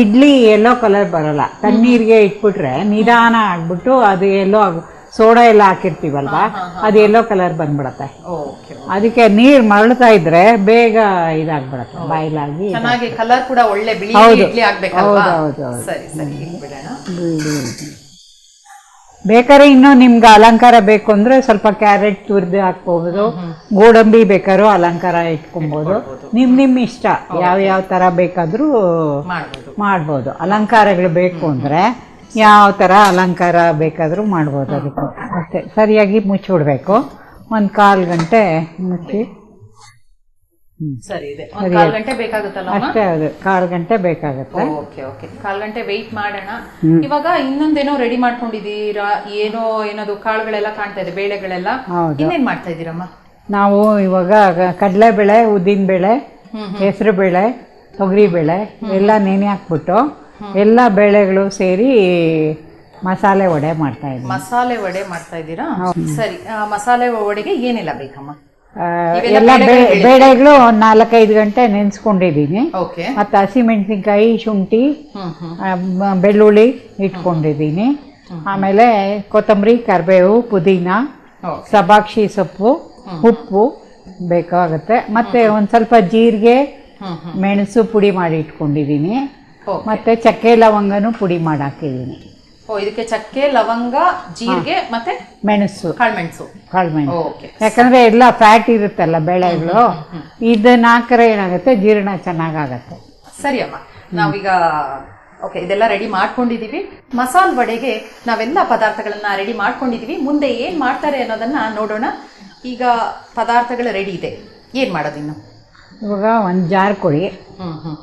ಇಡ್ಲಿ ಎಲ್ಲೋ ಕಲರ್ ಬರಲ್ಲ. ತಣ್ಣೀರಿಗೆ ಇಟ್ಬಿಟ್ರೆ ನಿಧಾನ ಆಗ್ಬಿಟ್ಟು ಅದು ಎಲ್ಲೋ ಸೋಡಾ ಎಲ್ಲ ಹಾಕಿರ್ತೀವಲ್ವಾ? ಅದು ಎಲ್ಲೋ ಕಲರ್ ಬಂದ್ಬಿಡತ್ತೆ. ಅದಕ್ಕೆ ನೀರು ಮರಳ್ತಾ ಇದ್ರೆ ಬೇಗ ಇದಾಗ್ಬಿಡತ್ತೆ ಬಾಯ್ಲಾಗಿ ಕಲರ್ ಕೂಡ ಒಳ್ಳೆ ಬಿಳಿ ಹೌದು. ಹೌದು, ಹೌದು, ಹೌದು. ಸರಿ ಸರಿ ಇಟ್ಬಿಡೋಣ ಬಿಳಿ. ಬೇಕಾದ್ರೆ ಇನ್ನೂ ನಿಮ್ಗೆ ಅಲಂಕಾರ ಬೇಕು ಅಂದ್ರೆ ಸ್ವಲ್ಪ ಕ್ಯಾರೆಟ್ ತುರಿದು ಹಾಕ್ಬೋದು. ಗೋಡಂಬಿ ಬೇಕಾದ್ರೂ ಅಲಂಕಾರ ಇಟ್ಕೊಬೋದು. ನಿಮ್ ನಿಮ್ ಇಷ್ಟ. ಯಾವ ಯಾವ ತರ ಬೇಕಾದ್ರೂ ಮಾಡ್ಬೋದು. ಮಾಡ್ಬೋದು. ಅಲಂಕಾರಗಳು ಬೇಕು ಅಂದ್ರೆ ಯಾವ ತರ ಅಲಂಕಾರ ಬೇಕಾದ್ರೂ ಮಾಡ್ಬೋದು ಅದಕ್ಕೆ. ಅಷ್ಟೇ ಸರಿಯಾಗಿ ಮುಚ್ಚಿಬಿಡ್ಬೇಕು ಒಂದು ಕಾಲು ಗಂಟೆ ಮುಚ್ಚಿ ಸರಿ ಇದೆ. ಒಂದ್ ಕಾಲ್ ಗಂಟೆ ಬೇಕಾಗುತ್ತಲ್ಲ ಅಷ್ಟೇ ಅದು. ಕಾಲು ಗಂಟೆ ಬೇಕಾಗುತ್ತೆ. Okay okay. ಕಾಲ್ ಗಂಟೆ ವೆಯ್ಟ್ ಮಾಡೋಣ. ಇವಾಗ ಇನ್ನೊಂದೇನೋ ರೆಡಿ ಮಾಡ್ಕೊಂಡಿದ್ದೀರಾ? ಏನೋ ಏನದು ಕಾಳುಗಳೆಲ್ಲ ಕಾಣ್ತಾ ಇದೆ ಬೇಳೆಗಳೆಲ್ಲ? ಏನೇನ್ ಇನ್ನೇನ್ ಮಾಡ್ತಾ ಇದ್ದೀರಮ್ಮ? ನಾವು ಇವಾಗ ಕಡಲೆಬೇಳೆ ಉದ್ದಿನಬೇಳೆ ತೊಗರಿ ಬೇಳೆ ಎಲ್ಲ ನೆನೆ ಹಾಕ್ಬಿಟ್ಟು ಎಲ್ಲ ಬೇಳೆಗಳು ಸೇರಿ ಮಸಾಲೆ ವಡೆ ಮಾಡ್ತಾ ಇದ್ವಿ ಮಸಾಲೆ ವಡೆ ಮಾಡ್ತಾ ಇದ್ದೀರಾ? ಸರಿ ಮಸಾಲೆ ವಡೆಗೆ ಏನೆಲ್ಲ ಬೇಕಮ್ಮ? ಎಲ್ಲ ಬೇಡಗಳು ಬೇಳೆಗಳು ಒಂದು ನಾಲ್ಕೈದು ಗಂಟೆ ನೆನೆಸ್ಕೊಂಡಿದ್ದೀನಿ ಓಕೆ. ಮತ್ತು ಹಸಿಮೆಣಸಿನ್ಕಾಯಿ ಶುಂಠಿ ಆ, ಬೆಳ್ಳುಳ್ಳಿ ಇಟ್ಕೊಂಡಿದ್ದೀನಿ ಆಮೇಲೆ ಕೊತ್ತಂಬರಿ ಕರಿಬೇವು ಪುದೀನ ಓಕೆ. ಸಬಾಕ್ಷಿ ಸೊಪ್ಪು ಉಪ್ಪು ಬೇಕಾಗುತ್ತೆ. ಮತ್ತೆ ಒಂದು ಸ್ವಲ್ಪ ಜೀರಿಗೆ ಹ್ಮ್ ಹ್ಮ್. ಮೆಣಸು ಪುಡಿ ಮಾಡಿ ಇಟ್ಕೊಂಡಿದ್ದೀನಿ ಓಕೆ. ಮತ್ತೆ ಚಕ್ಕೆ ಲವಂಗನೂ ಪುಡಿ ಮಾಡಿ ಹಾಕಿದ್ದೀನಿ ಓ ಇದಕ್ಕೆ ಚಕ್ಕೆ ಲವಂಗ ಜೀರಿಗೆ ಮತ್ತೆ ಮೆಣಸು. ಕಾಳುಮೆಣಸು. ಕಾಳುಮೆಣಸು. ಓಕೆ. ಯಾಕಂದ್ರೆ ಎಲ್ಲ ಫ್ಯಾಟ್ ಇರುತ್ತಲ್ಲ ಬೇಳೆಗಳು. ಇದನ್ನ ಹಾಕಿದ್ರೆ ಏನಾಗುತ್ತೆ? ಜೀರ್ಣ ಚೆನ್ನಾಗಾಗತ್ತೆ. ಸರಿ ಅಮ್ಮ. ನಾವೀಗ ಓಕೆ ಇದೆಲ್ಲ ರೆಡಿ ಮಾಡ್ಕೊಂಡಿದೀವಿ. ಮಸಾಲ ವಡೆಗೆ ನಾವೆಲ್ಲ ಪದಾರ್ಥಗಳನ್ನ ರೆಡಿ ಮಾಡ್ಕೊಂಡಿದೀವಿ. ಮುಂದೆ ಏನ್ ಮಾಡ್ತಾರೆ ಅನ್ನೋದನ್ನ ನೋಡೋಣ. ಈಗ ಪದಾರ್ಥಗಳು ರೆಡಿ ಇದೆ. ಏನ್ ಮಾಡೋದಿನ್ನು ಇವಾಗ ಒಂದು ಜಾರ್ ಕೊಡಿ. ಹ್ಮ್ ಹ್ಮ್.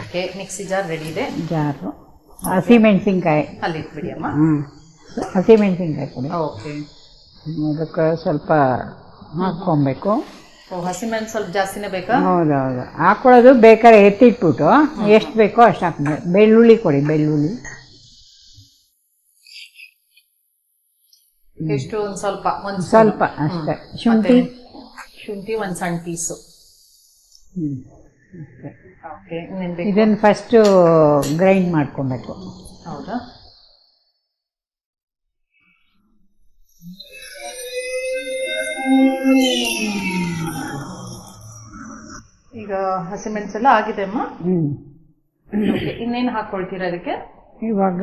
ಓಕೆ ಮಿಕ್ಸಿ ಜಾರ್ ರೆಡಿ ಇದೆ. ಜಾರು. ಹಸಿಮೆಣಸಿನ್ಕಾಯಿ ಅಲ್ಲಿ ಇಟ್ಬಿಡಿ ಅಮ್ಮ ಹ್ಞೂ ಹಸಿಮೆಣಸಿನ್ಕಾಯಿ ಕೊಡಿ. ಓಕೆ. ಅದಕ್ಕೆ ಸ್ವಲ್ಪ ಹಾಕ್ಕೊಬೇಕು. ಹಸಿಮೆಣಸು ಸ್ವಲ್ಪ ಜಾಸ್ತಿನೇ ಬೇಕಾ? ಹೌದೌದು. ಹಾಕೊಳ್ಳೋದು ಬೇಕಾದ್ರೆ ಎತ್ತಿಟ್ಬಿಟ್ಟು ಎಷ್ಟು ಬೇಕೋ ಅಷ್ಟು ಹಾಕ್ಬೇಕು. ಬೆಳ್ಳುಳ್ಳಿ ಕೊಡಿ ಬೆಳ್ಳುಳ್ಳಿ. ಎಷ್ಟು? ಒಂದು ಸ್ವಲ್ಪ ಒಂದು ಸ್ವಲ್ಪ ಅಷ್ಟೇ. ಶುಂಠಿ? ಶುಂಠಿ ಒಂದು ಸಣ್ಣ ಪೀಸು. ಹ್ಞೂ ಅಷ್ಟೇ. ಓಕೆ ಇದನ್ನು ಫಸ್ಟು ಗ್ರೈಂಡ್ ಮಾಡ್ಕೊಬೇಕು. ಹೌದಾ? ಈಗ ಹಸಿಮೆಣಸೆಲ್ಲ ಆಗಿದೆ ಅಮ್ಮ? ಹ್ಞೂ ಇನ್ನೇನು ಹಾಕೊಳ್ತೀರಾ ಅದಕ್ಕೆ ಇವಾಗ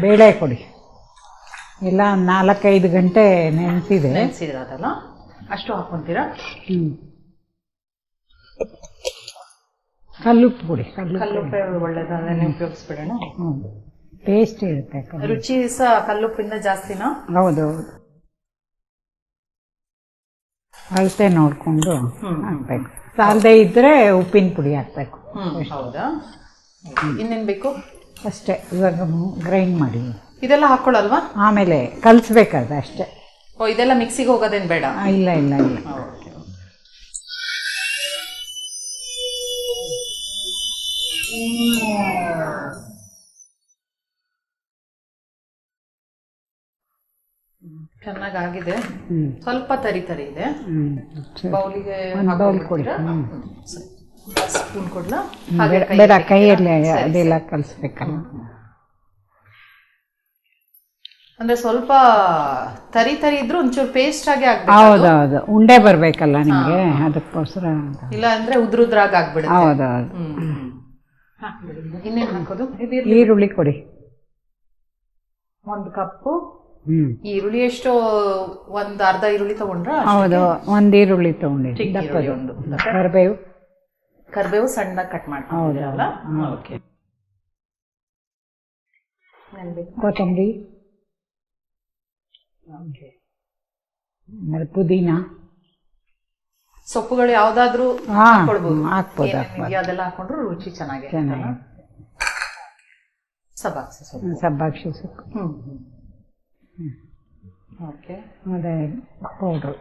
ಬೇಳೆ ಕೊಡಿ ಎಲ್ಲ ನಾಲ್ಕೈದು ಗಂಟೆ ನೆನೆಸಿದೆ. ನೆನೆಸಿರೋದಲ್ಲ ಅಷ್ಟು ಹಾಕೊಂತೀರಾ ಹ್ಞೂ ಕಲ್ಲುಪ್ಪು ಕೊಡಿ ಕಲ್ಲು ಕಲ್ಲುಪ್ಪೆ ಒಳ್ಳೇದು ಅದನ್ನೇ ಉಪಯೋಗಿಸ್ಬಿಡೋಣ. ಹೌದು ಟೇಸ್ಟ್ ಇರುತ್ತೆ ರುಚಿ ಸಹ ಕಲ್ಲುಪ್ಪಿಂದ ಜಾಸ್ತಿನಾ? ಹೌದು ಹೌದು ಅಳತೆ ನೋಡಿಕೊಂಡು. ಹಾಕ್ಬೇಕು. ಸಾಲದೆ ಇದ್ದರೆ ಉಪ್ಪಿನ ಪುಡಿ ಹಾಕ್ಬೇಕು. ಹೌದಾ? ಇನ್ನೇನ್ ಬೇಕು? ಅಷ್ಟೇ. ಇವಾಗ ಗ್ರೈಂಡ್ ಮಾಡಿ. ಇದೆಲ್ಲ ಹಾಕೊಳ್ಳಲ್ವಾ? ಆಮೇಲೆ ಕಲಿಸ್ಬೇಕಾದ್ರೆ ಅಷ್ಟೇ. ಓ ಇದೆಲ್ಲ ಮಿಕ್ಸಿಗೆ ಹೋಗೋದೇನ್ ಬೇಡ? ಇಲ್ಲ ಇಲ್ಲ ಇಲ್ಲ. ಚೆನ್ನಾಗಾಗಿದೆ. ಸ್ವಲ್ಪ ತರಿ ತರಿ ಇದೆ. ಬೌಲಿಗೆ ಬೌಲ್ ಕೊಡಿ. ಹ್ಞೂ ಸ್ಪೂನ್ ಕೊಡ್ಲಾ? ಬೇಡ ಕೈಯಲ್ಲಿ ಅದೆಲ್ಲ ಕಲಿಸ್ಬೇಕಲ್ಲ. ಅಂದ್ರೆ ಸ್ವಲ್ಪ ತರಿ ತರಿ ಇದ್ರು ಒಂಚೂರು ಪೇಸ್ಟ್ ಆಗಿ ಆಗ್ಬೇಕು ಹೌದು ಉಂಡೆ ಬರಬೇಕಲ್ಲ ನಿಮಗೆ? ಅದಕ್ಕೋಸ್ಕರ. ಇಲ್ಲ ಅಂದ್ರೆ ಉದ್ರ ಉದ್ರಾಗ ಆಗ್ಬಿಡುತ್ತೆ ಹಾಕ್ಬಿಡಿ. ಇನ್ನೇನ್ ಹಾಕೋದು? ಈರುಳ್ಳಿ. ಕೊಡಿ. ಒಂದು ಕಪ್ಪು. ಈರುಳ್ಳಿ ಎಷ್ಟು ಒಂದ್ ಅರ್ಧ ಈರುಳ್ಳಿ ತಗೊಂಡ್ರ ಹೌದು ಒಂದು ಈರುಳ್ಳಿ ತಗೊಂಡಿ ಒಂದು. ಕರಿಬೇವು. ಕರ್ಬೇವು ಸಣ್ಣ ಕಟ್ ಮಾಡ್ಕೊಂಡಿರಲ್ಲ ಓಕೆ ಕೊತ್ತಂಬರಿ. ಪುದೀನ. ಸೊಪ್ಪುಗಳು ಯಾವ್ದಾದ್ರು ಹಾ ಕೊಡ್ಬೋದು ಹಾಕ್ಬೋದು ಏನೇನ್ ಹಾಕ್ಬೋದು. ಇದೆಯೋ ಅದೆಲ್ಲ ಹಾಕೊಂಡ್ರು ರುಚಿ ಚೆನ್ನಾಗಿ ಚೆನ್ನಾಗಿ ಸಬಾಕ್ಸಿ ಸೊಪ್ಪು. ಸಬ್ಬಾಕ್ಷಿ ಸೊಪ್ಪು. ಹ್ಮ್ ಓಕೆ ಅದೇ ಪೌಡ್ರು.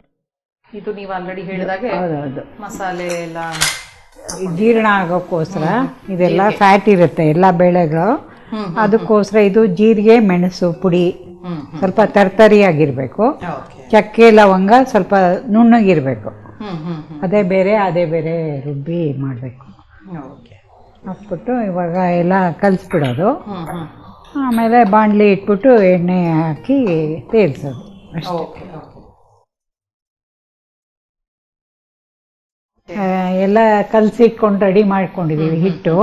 ಇದು ನೀವು ಆಲ್ರೆಡಿ ಹೇಳಿದಾಗೆ ಹೌದೌದು ಮಸಾಲೆ ಎಲ್ಲ ಈ ಜೀರ್ಣ ಆಗೋಕ್ಕೋಸ್ಕರ ಇದೆಲ್ಲ ಫ್ಯಾಟ್ ಇರುತ್ತೆ ಎಲ್ಲ ಬೇಳೆಗಳು. ಹ್ಮ್ ಅದಕ್ಕೋಸ್ಕರ ಇದು ಜೀರಿಗೆ ಮೆಣಸು ಪುಡಿ. ಹ್ಮ್ ಸ್ವಲ್ಪ ತರ್ತರಿಯಾಗಿರ್ಬೇಕು. ಓಕೆ ಚಕ್ಕೆ ಲವಂಗ ಸ್ವಲ್ಪ ನುಣ್ಣಗಿರ್ಬೇಕು. ಅದೇ ಬೇರೆ ಅದೇ ಬೇರೆ ರುಬ್ಬಿ ಮಾಡಬೇಕು. ಓಕೆ. ಹಾಕ್ಬಿಟ್ಟು ಇವಾಗ ಎಲ್ಲ ಕಲಿಸ್ಬಿಡೋದು. ಆಮೇಲೆ ಬಾಣಲಿ ಇಟ್ಬಿಟ್ಟು ಎಣ್ಣೆ ಹಾಕಿ ತೇಲ್ಸೋದು. ಅಷ್ಟೇ. ಎಲ್ಲ ಕಲಸಿ ಇಟ್ಕೊಂಡು ರೆಡಿ ಮಾಡ್ಕೊಂಡಿದ್ದೀವಿ ಹಿಟ್ಟು.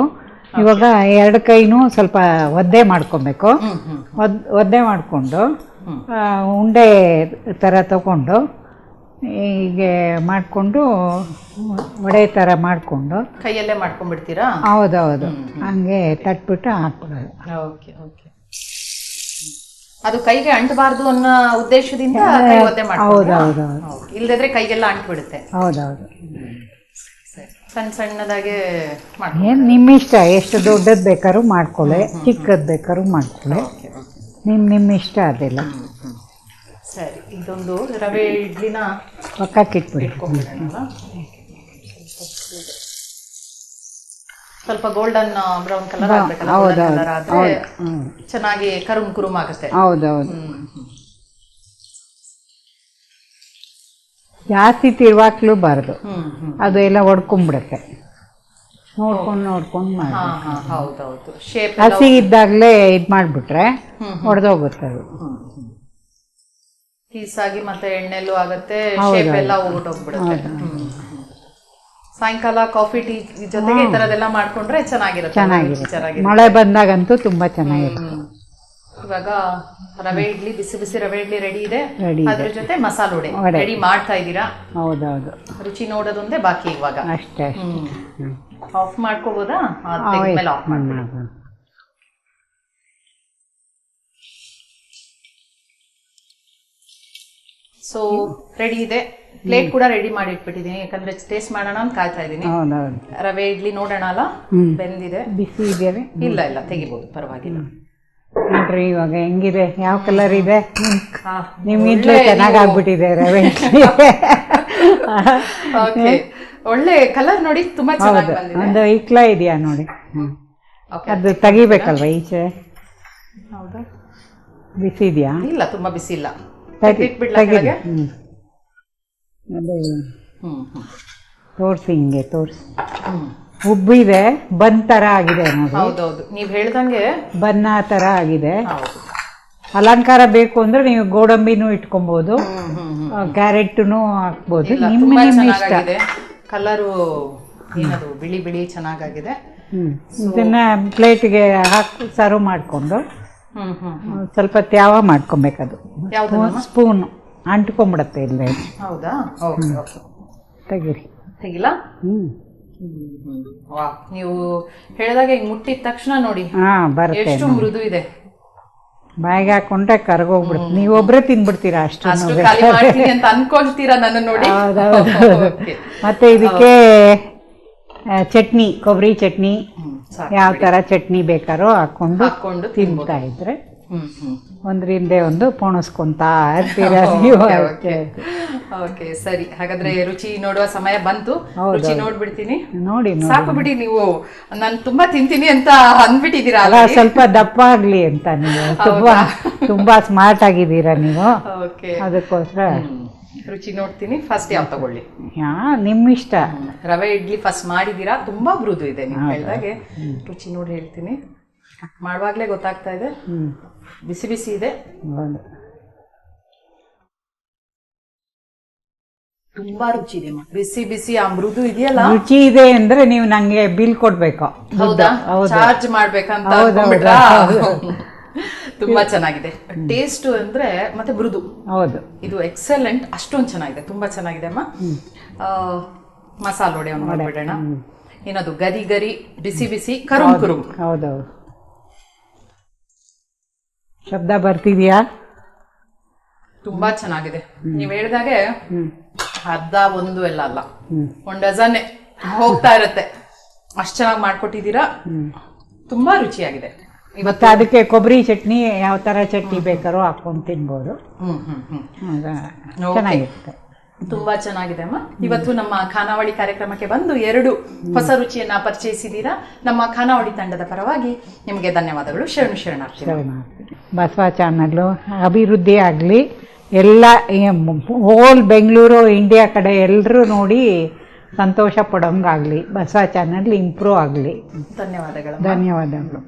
ಇವಾಗ ಎರಡು ಕೈನೂ ಸ್ವಲ್ಪ ಒದ್ದೆ ಮಾಡ್ಕೊಬೇಕು. ಒದ್ ಒದ್ದೆ ಮಾಡಿಕೊಂಡು ಉಂಡೆ ಥರ ತಗೊಂಡು ಹೀಗೆ ಮಾಡಿಕೊಂಡು ವಡೆ ಥರ ಮಾಡಿಕೊಂಡು. ಕೈಯಲ್ಲೇ ಮಾಡ್ಕೊಂಡ್ಬಿಡ್ತೀರಾ? ಹೌದೌದು. ಹಂಗೆ ತಟ್ಬಿಟ್ಟು ಹಾಕ್ಬಿಡೋದು ಓಕೆ ಓಕೆ. ಅದು ಕೈಗೆ ಅಂಟಬಾರ್ದು ಅನ್ನೋ ಉದ್ದೇಶದಿಂದ ಕೈ? ಹೌದೌದು. ಇಲ್ಲದಿದ್ರೆ ಕೈಗೆಲ್ಲ ಅಂಟ್ಬಿಡುತ್ತೆ. ಹೌದೌದು. ಸಣ್ಣ ಸಣ್ಣದಾಗೆ ಏನು ನಿಮ್ಮ ಇಷ್ಟ? ಎಷ್ಟು ದೊಡ್ಡದು ಬೇಕಾದ್ರೂ ಮಾಡ್ಕೊಳ್ಳಿ ಚಿಕ್ಕದು ಬೇಕಾದ್ರೂ ಮಾಡ್ಕೊಳ್ಳಿ. ನಿಮ್ಮ ನಿಮ್ಮ ಇಷ್ಟ ಅದೆಲ್ಲ. ಸರಿ ಇದೊಂದು ರವೆ ಇಡ್ಲಿನ ಇಟ್ಕೊಂಡ್ಬಿಡೋಣ ಸ್ವಲ್ಪ ಗೋಲ್ಡನ್ ಬ್ರೌನ್ ಕಲರ್ ಆಗ್ಬೇಕಲ್ಲ ಆದ್ರೆ ಚೆನ್ನಾಗಿ ಕರುಮ್ ಕುರುಮ್ ಆಗುತ್ತೆ. ಹೌದೌದು ಜಾಸ್ತಿ ತಿರುವಾಕ್ಲೂಬಾರ್ದು ಬಾರದು. ಅದು ಎಲ್ಲ ಒಡ್ಕೊಂಡ್ಬಿಡತ್ತೆ ನೋಡ್ಕೊಂಡು ನೋಡ್ಕೊಂಡು ಮಾಡಿ ಹಸಿ ಇದ್ದಾಗಲೇ ಇದು ಮಾಡಿಬಿಟ್ರೆ ಒಡೆದೋಗುತ್ತೆ ಹೊಡೆದೋಗುತ್ತೆ ಅದು ಪೀಸಾಗಿ ಮತ್ತೆ ಎಣ್ಣೆಲ್ಲೂ ಆಗುತ್ತೆ ಶೇಪ್ ಎಲ್ಲ ಹೋಗ್ಬಿಡುತ್ತೆ. ಸಾಯಂಕಾಲ ಕಾಫಿ ಟೀ ಜೊತೆಗೆ ಈ ತರದೆಲ್ಲ ಮಾಡ್ಕೊಂಡ್ರೆ ಚೆನ್ನಾಗಿರುತ್ತೆ ಚೆನ್ನಾಗಿರುತ್ತೆ. ಮಳೆ ಬಂದಾಗಂತೂ ತುಂಬಾ ಚೆನ್ನಾಗಿರುತ್ತೆ. ಇವಾಗ ರವೆ ಇಡ್ಲಿ ಬಿಸಿ ಬಿಸಿ ರವೆ ಇಡ್ಲಿ ರೆಡಿ ಇದೆ. ಅದ್ರ ಜೊತೆ ಮಸಾಲ ವಡೆ. ವಡೆ. ರೆಡಿ ಮಾಡ್ತಾ ಇದ್ದೀರಾ? ಹೌದೌದು. ರುಚಿ ನೋಡೋದೊಂದೇ ಬಾಕಿ ಇವಾಗ. ಅಷ್ಟೇ. ಆಫ್ ಮಾಡ್ಕೋಬೋದಾ? ಆಫ್ ಹ್ಮ್, ಸೊ ರೆಡಿ ಇದೆ. ಪ್ಲೇಟ್ ಕೂಡ ರೆಡಿ ಮಾಡಿ ಇಟ್ಬಿಟ್ಟಿದೀನಿ ಯಾಕಂದ್ರೆ ಟೇಸ್ಟ್ ಮಾಡೋಣ ಅಂತ ಕಾಯ್ತಾ ಇದ್ದೀನಿ. ಹೌದೌದು ರವೆ ಇಡ್ಲಿ ನೋಡೋಣ ಅಲ್ಲ? ಹ್ಮ್. ಬೆಂದಿದೆ. ಬಿಸಿ ಇದೆಯಾ ಇಲ್ಲ ಇಲ್ಲ ತೆಗಿಬೋದು. ಪರವಾಗಿಲ್ಲ. ನೋಡ್ರಿ ಇವಾಗ ಹೆಂಗಿದೆ? ಯಾವ ಕಲರ್ ಇದೆ? ನಿಮ್ ಇಡ್ಲಿ ಒಳ್ಳೆ ಚೆನ್ನಾಗಿ ನೀವು- ಆಗ್ಬಿಟ್ಟಿದೆ ರವೆ. <laughs> Okay. ಒಳ್ಳೆ ಕಲರ್ ನೋಡಿ ತುಂಬಾ ಹೌದು. ಚೆನ್ನಾಗಿ ಬಂದಿದೆ. ಒಂದು ಇಕ್ಲ ಇದೆಯಾ ನೋಡಿ? ಹ್ಮ್. Okay. ಅದು ತೆಗಿಬೇಕಲ್ವ ಈಚೆ? ಹೌದಾ. ಬಿಸಿ ಇದೆಯಾ? ಇಲ್ಲ ತುಂಬಾ ಬಿಸಿ ಇಲ್ಲ. ಹ್ಮ್. ಅದೇ ತೋರಿಸಿ ಹಿಂಗೆ ತೋರಿಸಿ. ಉಬ್ಬಿದೆ ಬನ್ ಥರ ಆಗಿದೆ ಹೌದೌದು. ನೀವ್ ಹೇಳ್ದಂಗೆ ಬನ್ನ ಥರ ಆಗಿದೆ. ಅಲಂಕಾರ ಬೇಕು ಅಂದ್ರೆ ನೀವು ಗೋಡಂಬಿನೂ ಇಟ್ಕೊಬೋದು ಕ್ಯಾರೆಟ್ ಕ್ಯಾರೆಟ್ನು ಹಾಕ್ಬೋದು. ನಿಮ್ಮ ನಿಮ್ಮ ಇಷ್ಟ. ಕಲರು ಏನದು ಬಿಳಿ ಬಿಳಿ ಚೆನ್ನಾಗಾಗಿದೆ. ಇದನ್ನ ಪ್ಲೇಟ್ಗೆ ಹಾಕಿ ಸರ್ವ್ ಮಾಡಿಕೊಂಡು. ಸ್ವಲ್ಪ ತ್ಯಾವ ಮಾಡ್ಕೊಬೇಕದು. ಸ್ಪೂನ್. ಅಂಟ್ಕೊಂಬಿಡತ್ತೆ ಇಲ್ಲ ಹೌದಾ? Okay okay. ತೆಗೀರಿ. ತೆಗಿಲ್ಲ ನೀವು ಹೇಳಿದಾಗ ಹಿಂಗ್ ಮುಟ್ಟಿದ ತಕ್ಷಣ ನೋಡಿ. ಹಾ ಬರುತ್ತೆ ಎಷ್ಟು ಮೃದು ಇದೆ. ಬಾಯಿಗೆ ಹಾಕೊಂಡ್ರೆ ಕರ್ಗೋಗ್ಬಿಡುತ್ತೆ. ನೀವೊಬ್ರೇ ತಿನ್ಬಿಡ್ತೀರಾ ಅಷ್ಟು ಅಂತ ಅನ್ಕೊಳ್ತೀರಾ ನನ್ನ ನೋಡಿ. <laughs> ಮತ್ತೆ ಇದಕ್ಕೆ ಚಟ್ನಿ ಕೊಬ್ಬರಿ ಚಟ್ನಿ. ಯಾವ ಥರ ಚಟ್ನಿ ಬೇಕಾರೋ ಹಾಕೊಂಡು ಹಾಕೊಂಡು ತಿಂತಾ ಇದ್ರೆ ಒಂದ್ರಿಂದ ಒಂದು ಪೋಣಿಸ್ಕೊಂತಾ ಇರ್ತೀರಾ <laughs> ನೀವು? ಓಕೆ ಓಕೆ ಸರಿ. ಹಾಗಾದ್ರೆ ರುಚಿ ನೋಡುವ ಸಮಯ ಬಂತು. ರುಚಿ. ನೋಡ್ಬಿಡ್ತೀನಿ. ನೋಡಿ ಸಾಕು ಬಿಡಿ ನೀವು. ನಾನು ತುಂಬಾ ತಿಂತೀನಿ ಅಂತ ಅಂದ್ಬಿಟ್ಟಿದ್ದೀರಾ ಅಲ್ಲ ಸ್ವಲ್ಪ ದಪ್ಪ ಆಗ್ಲಿ ಅಂತ ನೀವು. ತುಂಬಾ ತುಂಬಾ ಸ್ಮಾರ್ಟ್ ಆಗಿದ್ದೀರಾ ನೀವು? ಅದಕ್ಕೋಸ್ಕರ ರುಚಿ ನೋಡ್ತೀನಿ. ಫಸ್ಟ್ ಯಾವ ತಗೊಳ್ಳಿ? ಯಾ ನಿಮ್ಮ ಇಷ್ಟ ರವೆ ಇಡ್ಲಿ ಫಸ್ಟ್ ಮಾಡಿದೀರಾ ತುಂಬಾ ಮೃದು ಇದೆ ನೀವು ಹೇಳಿದಾಗೆ ರುಚಿ ನೋಡಿ ಹೇಳ್ತೀನಿ. ಮಾಡುವಾಗ್ಲೇ ಗೊತ್ತಾಗ್ತಾ ಇದೆ. ಬಿಸಿ ಬಿಸಿ ಇದೆ. ತುಂಬಾ ರುಚಿ ಇದೆ. ಬಿಸಿ ಬಿಸಿ ಆ ಮೃದು ಇದೆಯಲ್ಲ? ರುಚಿ ಇದೆ ಅಂದ್ರೆ ನೀವು ನಂಗೆ ಬಿಲ್ ಕೊಡ್ಬೇಕು. ಹೌದಾ? ಚಾರ್ಜ್ ಮಾಡ್ಬೇಕಂತ. ತುಂಬಾ ಚೆನ್ನಾಗಿದೆ. ಟೇಸ್ಟ್ ಅಂದ್ರೆ ಮತ್ತೆ ಮೃದು. ಹೌದು. ಇದು ಎಕ್ಸಲೆಂಟ್ ಅಷ್ಟೊಂದು ಚೆನ್ನಾಗಿದೆ. ತುಂಬಾ ಚೆನ್ನಾಗಿದೆ ಅಮ್ಮ. ಆ, ಮಸಾಲ ವಡೆ ಒಂದು ಮಾಡ್ಬಿಡೋಣ. ಏನದು ಗರಿ ಗರಿ ಬಿಸಿ ಬಿಸಿ ಕರುಮ್ ಕುರುಮ್. ಹೌದೌದು. ಶಬ್ದ ಬರ್ತಿದ್ಯಾ? ತುಂಬಾ ಚೆನ್ನಾಗಿದೆ. ನೀವ್ ಹೇಳ್ದಾಗೆ ಅರ್ಧ ಒಂದು ಎಲ್ಲ ಅಲ್ಲ. ಒಂದ್ ಡಜನ್ ಹೋಗ್ತಾ ಇರತ್ತೆ. ಅಷ್ಟ್ ಚೆನ್ನಾಗಿ ಮಾಡ್ಕೊಟ್ಟಿದ್ದೀರಾ? ತುಂಬಾ ರುಚಿಯಾಗಿದೆ. ಮತ್ತೆ ಅದಕ್ಕೆ ಕೊಬ್ಬರಿ ಚಟ್ನಿ ಯಾವ ತರ ಚಟ್ನಿ ಬೇಕಾರೋ ಹಾಕೊಂಡು ತಿನ್ಬೋದು. ಹ್ಮ್ ಹ್ಮ್ ಹ್ಮ್. ಆಗ Okay. ಚೆನ್ನಾಗಿರುತ್ತೆ. ತುಂಬಾ ಚೆನ್ನಾಗಿದೆ ಅಮ್ಮ. ಇವತ್ತು ನಮ್ಮ ಖಾನಾವಳಿ ಕಾರ್ಯಕ್ರಮಕ್ಕೆ ಬಂದು ಎರಡು ಹೊಸ ರುಚಿಯನ್ನ ಪರಿಚಯಿಸಿದ್ದೀರಾ? ನಮ್ಮ ಖಾನಾವಳಿ ತಂಡದ ಪರವಾಗಿ ನಿಮಗೆ ಧನ್ಯವಾದಗಳು. ಶರಣು ಶರಣಾರ್ಥಿ. ಶರಣಾರ್ಥಿ. ಬಸವ ಚಾನಲ್ ಅಭಿವೃದ್ಧಿ ಆಗಲಿ. ಎಲ್ಲ ಹೋಲ್ ಬೆಂಗಳೂರು ಇಂಡಿಯಾ ಕಡೆ ಎಲ್ಲರೂ ನೋಡಿ ಸಂತೋಷ ಪಡೋಂಗಾಗಲಿ ಬಸವ ಚಾನಲ್ ಇಂಪ್ರೂವ್ ಆಗಲಿ. ಧನ್ಯವಾದಗಳು. ಧನ್ಯವಾದಗಳು.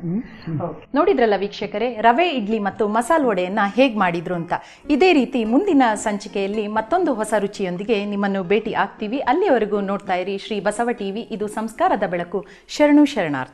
ನೋಡಿದ್ರಲ್ಲ ವೀಕ್ಷಕರೇ ರವೆ ಇಡ್ಲಿ ಮತ್ತು ಮಸಾಲ ವಡೆಯನ್ನ ಹೇಗೆ ಮಾಡಿದ್ರು ಅಂತ. ಇದೇ ರೀತಿ ಮುಂದಿನ ಸಂಚಿಕೆಯಲ್ಲಿ ಮತ್ತೊಂದು ಹೊಸ ರುಚಿಯೊಂದಿಗೆ ನಿಮ್ಮನ್ನು ಭೇಟಿ ಆಗ್ತೀವಿ. ಅಲ್ಲಿಯವರೆಗೂ ನೋಡ್ತಾ ಇರಿ ಶ್ರೀ ಬಸವ ಟಿವಿ. ಇದು ಸಂಸ್ಕಾರದ ಬೆಳಕು. ಶರಣು ಶರಣಾರ್ಥಿ.